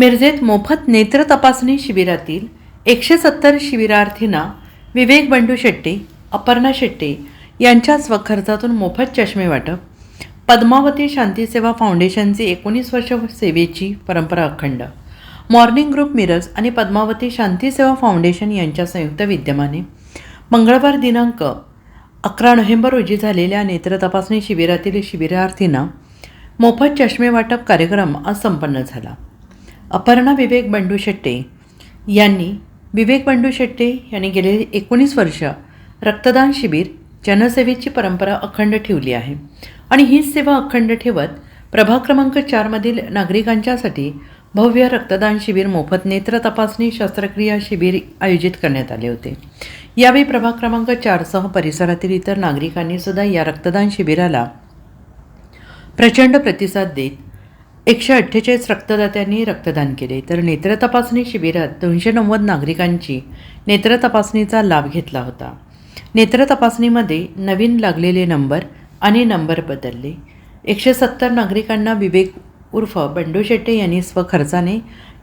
मिरजेत मोफत नेत्र तपासणी शिबिरातील एकशे सत्तर शिबिरार्थींना विवेक बंडू शेट्टी अपर्णा शेट्टी यांच्या स्वखर्चातून मोफत चष्मे वाटप. पद्मावती शांतीसेवा फाउंडेशनची एकोणीस वर्ष सेवेची परंपरा अखंड. मॉर्निंग ग्रुप मिरज आणि पद्मावती शांतीसेवा फाउंडेशन यांच्या संयुक्त विद्यमाने मंगळवार दिनांक अकरा नोव्हेंबर रोजी झालेल्या नेत्र तपासणी शिबिरातील शिबिरार्थींना मोफत चष्मे वाटप कार्यक्रम आज संपन्न झाला. अपर्णा विवेक बंडू शेट्टे यांनी विवेक बंडू शेट्टे यांनी गेले एकोणीस वर्ष रक्तदान शिबिर जनसेवेची परंपरा अखंड ठेवली आहे. आणि हीच सेवा अखंड ठेवत प्रभाग क्रमांक चारमधील नागरिकांच्यासाठी भव्य रक्तदान शिबिर मोफत नेत्र तपासणी शस्त्रक्रिया शिबिर आयोजित करण्यात आले होते. यावेळी प्रभाग क्रमांक चारसह परिसरातील इतर नागरिकांनी सुद्धा या रक्तदान शिबिराला प्रचंड प्रतिसाद देत एकशे अठ्ठेचाळीस रक्तदात्यांनी रक्तदान केले. तर नेत्र तपासणी शिबिरात दोनशे नव्वद नागरिकांची नेत्र तपासणीचा लाभ घेतला होता. नेत्र तपासणीमध्ये नवीन लागलेले नंबर आणि नंबर बदलले. एकशे सत्तर नागरिकांना विवेक उर्फ बंडू शेट्टे यांनी स्वखर्चाने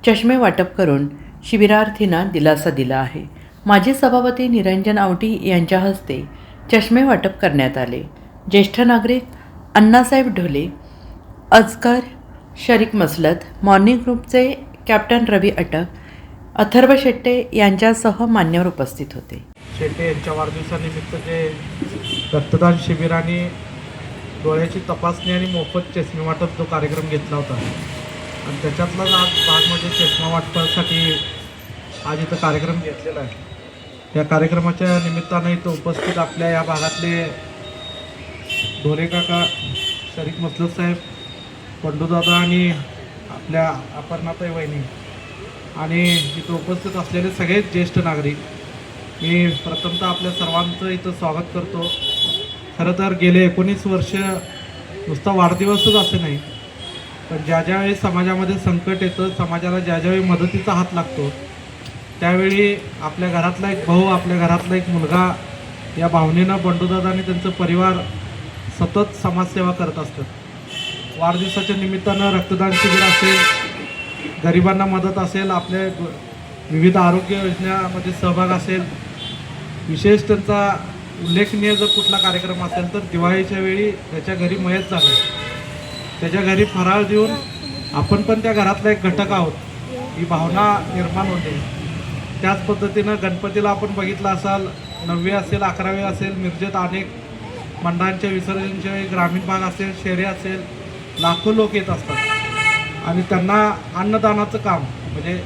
चष्मे वाटप करून शिबिरार्थींना दिलासा दिला आहे. माजी सभापती निरंजन आवटी यांच्या हस्ते चष्मे वाटप करण्यात आले. ज्येष्ठ नागरिक अण्णासाहेब ढोले अजगर शरीक मसलत मॉर्निंग ग्रुपचे कॅप्टन रवी अटक अथर्व शेट्टे यांच्यासह मान्यवर उपस्थित होते. शेट्टे यांच्या वाढदिवसानिमित्त जे रक्तदान शिबिर आणि डोळ्याची तपासणी आणि मोफत चष्मे वाटप जो कार्यक्रम घेतला होता. आणि त्याच्यातलाच आज भाग म्हणजे चष्मा वाटपासाठी आज इथं कार्यक्रम घेतलेला आहे. त्या कार्यक्रमाच्या निमित्तानं इथं उपस्थित आपल्या या भागातले ढोरे काका शरीक मसलत साहेब पंडूदादा आणि आपल्या अपर्णाताई वहिनी. आणि इथं उपस्थित असलेले सगळेच ज्येष्ठ नागरिक. मी प्रथमतः आपल्या सर्वांचं इथं स्वागत करतो. खरं तर गेले एकोणीस वर्ष नुसता वाढदिवसच असे नाही. पण ज्या ज्यावेळी समाजामध्ये संकट येतं समाजाला ज्या ज्यावेळी मदतीचा हात लागतो त्यावेळी आपल्या घरातला एक भाऊ आपल्या घरातला एक मुलगा या भावनेनं बंडूदादा आणि त्यांचं परिवार सतत समाजसेवा करत असतात वाढदिवसाच्या निमित्तानं रक्तदान शिबिर असेल गरिबांना मदत असेल आपल्या विविध आरोग्य योजनामध्ये सहभाग असेल. विशेष त्यांचा उल्लेखनीय जर कुठला कार्यक्रम असेल तर दिवाळीच्या वेळी त्याच्या घरी मयत झालं त्याच्या घरी फराळ देऊन आपण पण त्या घरातला एक घटक आहोत. ही भावना निर्माण होते. त्याच पद्धतीनं गणपतीला आपण बघितलं असाल नववी असेल अकरावी असेल मिरजेत अनेक मंडळांच्या विसर्जनच्या वेळी ग्रामीण भाग असेल शहरे असेल लाखो लोक येत असतात. आणि त्यांना अन्नदानाचं काम म्हणजे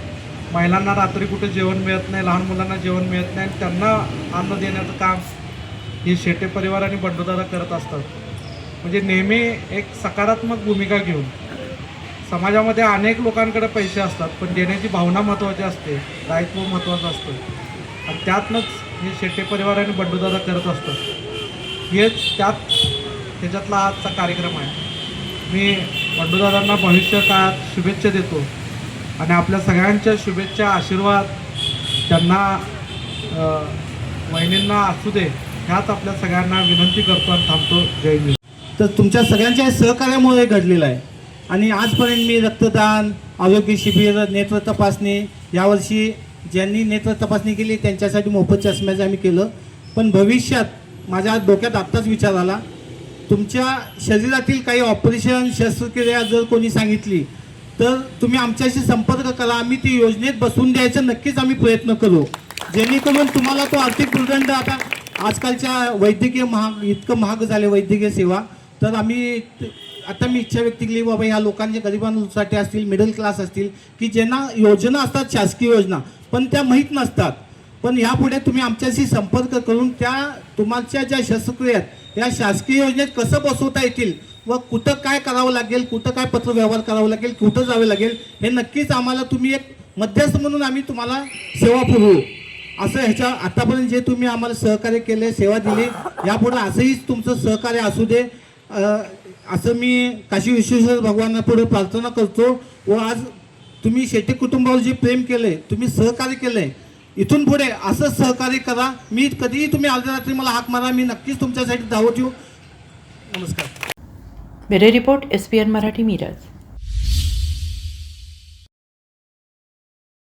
महिलांना रात्री कुठे जेवण मिळत नाही लहान मुलांना जेवण मिळत नाही आणि त्यांना अन्न देण्याचं काम हे शेटे परिवार आणि बंडूदादा करत असतात. म्हणजे नेहमी एक सकारात्मक भूमिका घेऊन समाजामध्ये अनेक लोकांकडे पैसे असतात पण देण्याची भावना महत्त्वाची असते दायित्व महत्त्वाचं असतं. आणि त्यातनंच हे शेट्टे परिवार आणि बंडूदादा करत असतात. हेच त्यात त्याच्यातला आजचा कार्यक्रम आहे. मी बंडूदादांना भविष्य काळात शुभेच्छा देतो. आणि आपल्या सगळ्यांच्या शुभेच्छा आशीर्वाद त्यांना वहिनींना असू दे ह्याच आपल्या सगळ्यांना विनंती करतो आणि थांबतो. जय हिंद. तर तुमच्या सगळ्यांच्या सहकार्यामुळे घडलेलं आहे. आणि आजपर्यंत मी रक्तदान आरोग्य शिबिर नेत्र तपासणी यावर्षी ज्यांनी नेत्र तपासणी केली त्यांच्यासाठी मोफत चष्म्याचं आम्ही केलं. पण भविष्यात माझ्या डोक्यात आत्ताच विचार आला तुमच्या शरीरातील काही ऑपरेशन शस्त्रक्रिया जर कोणी सांगितली तर तुम्ही आमच्याशी संपर्क करा. आम्ही ती योजनेत बसवून द्यायचा नक्कीच आम्ही प्रयत्न करू. जेणेकरून तुम्हाला तो आर्थिक प्रदंड आता आजकालच्या वैद्यकीय महाग इतकं महाग झाले वैद्यकीय सेवा तर आम्ही आता मी इच्छा व्यक्त केली बाबा ह्या लोकांच्या गरिबांसाठी असतील मिडल क्लास असतील की ज्यांना योजना असतात शासकीय योजना पण त्या माहीत नसतात. पण ह्यापुढे तुम्ही आमच्याशी संपर्क करून त्या तुमच्या ज्या शस्त्रक्रिया आहेत या शासकीय योजनेत कसं बसवता येतील व कुठं काय करावं लागेल कुठं काय पत्र व्यवहार करावं लागेल कुठं जावे लागेल हे नक्कीच आम्हाला तुम्ही एक मध्यस्थ म्हणून आम्ही तुम्हाला सेवा पुरवू. असं ह्याच्या आतापर्यंत जे तुम्ही आम्हाला सहकार्य केले सेवा दिली यापुढे असंही तुमचं सहकार्य असू दे. असं मी काशी विश्वेश्वर भगवानापुढे प्रार्थना करतो व आज तुम्ही शेट्टी कुटुंबावर जे प्रेम केले तुम्ही सहकार्य केलंय इथून पुढे असं सहकार्य करा. मी कधीही तुम्ही अर्ध्या रात्री मला हाक मारा. मी नक्कीच तुमच्यासाठी धावत येऊ. नमस्कार. Bureau report S P N Marathi Miraj.